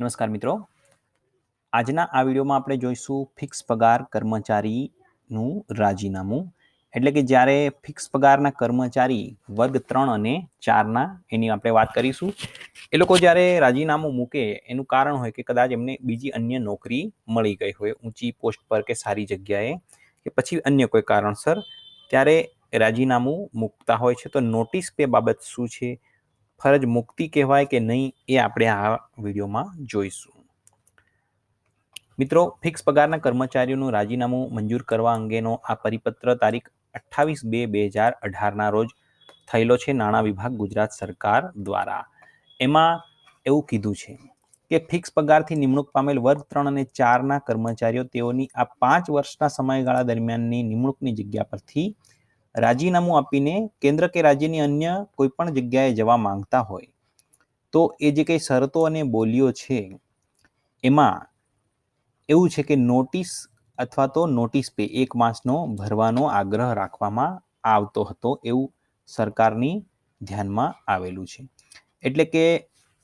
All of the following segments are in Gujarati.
નમસ્કાર મિત્રો. આજના આ વિડીયોમાં આપણે જોઈશું ફિક્સ પગાર કર્મચારીનું રાજીનામું. એટલે કે જ્યારે ફિક્સ પગારના કર્મચારી વર્ગ ત્રણ અને ચારના એની આપણે વાત કરીશું. એ લોકો જ્યારે રાજીનામું મૂકે, એનું કારણ હોય કે કદાચ એમને બીજી અન્ય નોકરી મળી ગઈ હોય, ઊંચી પોસ્ટ પર કે સારી જગ્યાએ, કે પછી અન્ય કોઈ કારણસર, ત્યારે રાજીનામું મૂકતા હોય છે. તો નોટિસ પે બાબત શું છે? ફરજ મુક્તિ કહેવાય કે નહીં એ આપણે આ વિડીયોમાં જોઈશું. મિત્રો, ફિક્સ પગારના કર્મચારીઓનું રાજીનામું મંજૂર કરવા અંગેનો આ પરિપત્ર તારીખ અઠ્ઠાવીસ બે બે હજાર અઢારના રોજ થયેલો છે નાણાં વિભાગ ગુજરાત સરકાર દ્વારા. એમાં એવું કીધું છે કે ફિક્સ પગારથી નિમણૂક પામેલ વર્ગ ત્રણ અને ચારના કર્મચારીઓ તેઓની આ પાંચ વર્ષના સમયગાળા દરમિયાનની નિમણૂકની જગ્યા પરથી રાજીનામું આપીને કેન્દ્ર કે રાજ્યની અન્ય કોઈ પણ જગ્યાએ જવા માંગતા હોય. તો એ જે કંઈ શરતો અને બોલીઓ છે, એમાં એવું છે કે નોટિસ અથવા તો નોટિસ પે એક માસનો ભરવાનો આગ્રહ રાખવામાં આવતો હતો એવું સરકારની ધ્યાનમાં આવેલું છે. એટલે કે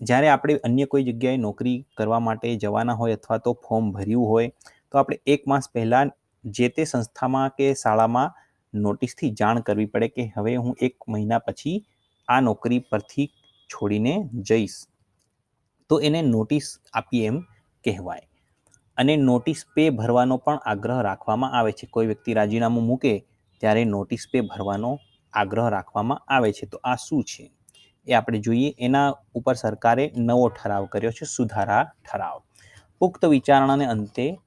જ્યારે આપણે અન્ય કોઈ જગ્યાએ નોકરી કરવા માટે જવાના હોય અથવા તો ફોર્મ ભર્યું હોય, તો આપણે એક માસ પહેલાં જે તે સંસ્થામાં કે શાળામાં નોટિસથી જાણ કરવી પડે કે હવે હું એક મહિના પછી આ નોકરી પરથી છોડીને જઈશ. તો એને નોટિસ આપી એમ કહેવાય. અને નોટિસ પે ભરવાનો પણ આગ્રહ રાખવામાં આવે છે. કોઈ વ્યક્તિ રાજીનામું મૂકે ત્યારે નોટિસ પે ભરવાનો આગ્રહ રાખવામાં આવે છે. તો આ શું છે? એ આપણે જોઈએ. એના ઉપર સરકારે નવો ઠરાવ કર્યો છે. સુધારા ઠરાવ. પુખ્ત વિચારણાને અંતે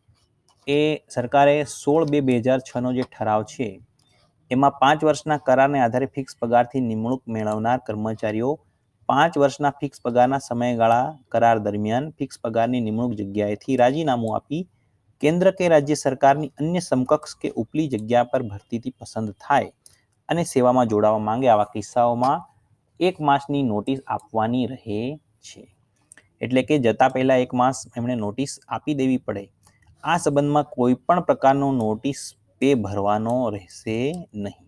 એ સરકારે સોળ બે બે હજાર છનો જે ઠરાવ છે એમાં પાંચ વર્ષના કરારને આધારે ફિક્સ પગારથી નિમણૂક મેળવનાર કર્મચારીઓ પાંચ વર્ષના ફિક્સ પગારના સમયગાળા કરાર દરમિયાન ફિક્સ પગારની નિમણૂક જગ્યાએથી રાજીનામું આપી કેન્દ્ર કે રાજ્ય સરકારની અન્ય સમકક્ષ કે ઉપલી જગ્યા પર ભરતીથી પસંદ થાય અને સેવામાં જોડાવા માંગે આવા કિસ્સાઓમાં એક માસની નોટિસ આપવાની રહે છે. એટલે કે જતા પહેલા એક માસ એમણે નોટિસ આપી દેવી પડે. આ સંબંધમાં કોઈ પણ પ્રકારનો નોટિસ પે ભરવાનો રહેશે નહીં.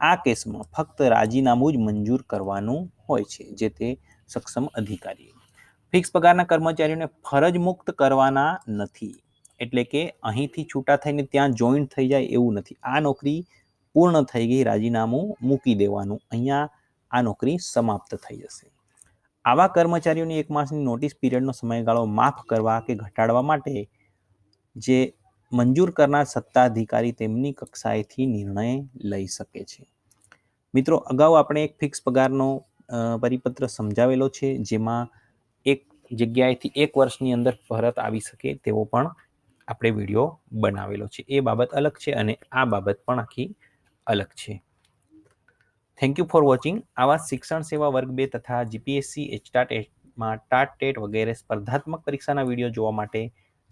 આ કેસમાં ફક્ત રાજીનામું જ મંજૂર કરવાનું હોય છે, જે તે સક્ષમ અધિકારી ફિક્સ પગારના કર્મચારીઓને ફરજ મુક્ત કરવાના નથી, એટલે કે અહીંથી છૂટા થઈને ત્યાં જોઈન્ટ થઈ જાય એવું નથી. આ નોકરી પૂર્ણ થઈ ગઈ, રાજીનામું મૂકી દેવાનું. અહીંયા આ નોકરી સમાપ્ત થઈ જશે. આવા કર્મચારીઓની એક માસની નોટિસ પીરિયડનો સમયગાળો માફ કરવા કે ઘટાડવા માટે જે મંજૂર કરનાર સત્તાધિકારી તેમની કક્ષાએથી નિર્ણય લઈ શકે છે. મિત્રો, અગાઉ આપણે એક ફિક્સ પગારનો પરિપત્ર સમજાવેલો છે, જેમાં એક જગ્યાએથી એક વર્ષની અંદર પરત આવી શકે તેવો પણ આપણે વીડિયો બનાવેલો છે. એ બાબત અલગ છે અને આ બાબત પણ આખી અલગ છે. થેન્ક યુ ફોર વોચિંગ આવા શિક્ષણ સેવા વર્ગ બે તથા જીપીએસસી એચટાટેટમાં ટાટ ટેટ વગેરે સ્પર્ધાત્મક પરીક્ષાના વીડિયો જોવા માટે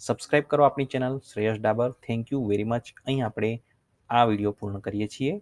સબસ્ક્રાઇબ કરો આપણી channel Shreyas Dabar. Thank you very much અહીં આપણે આ વીડિયો પૂર્ણ કરીએ છીએ.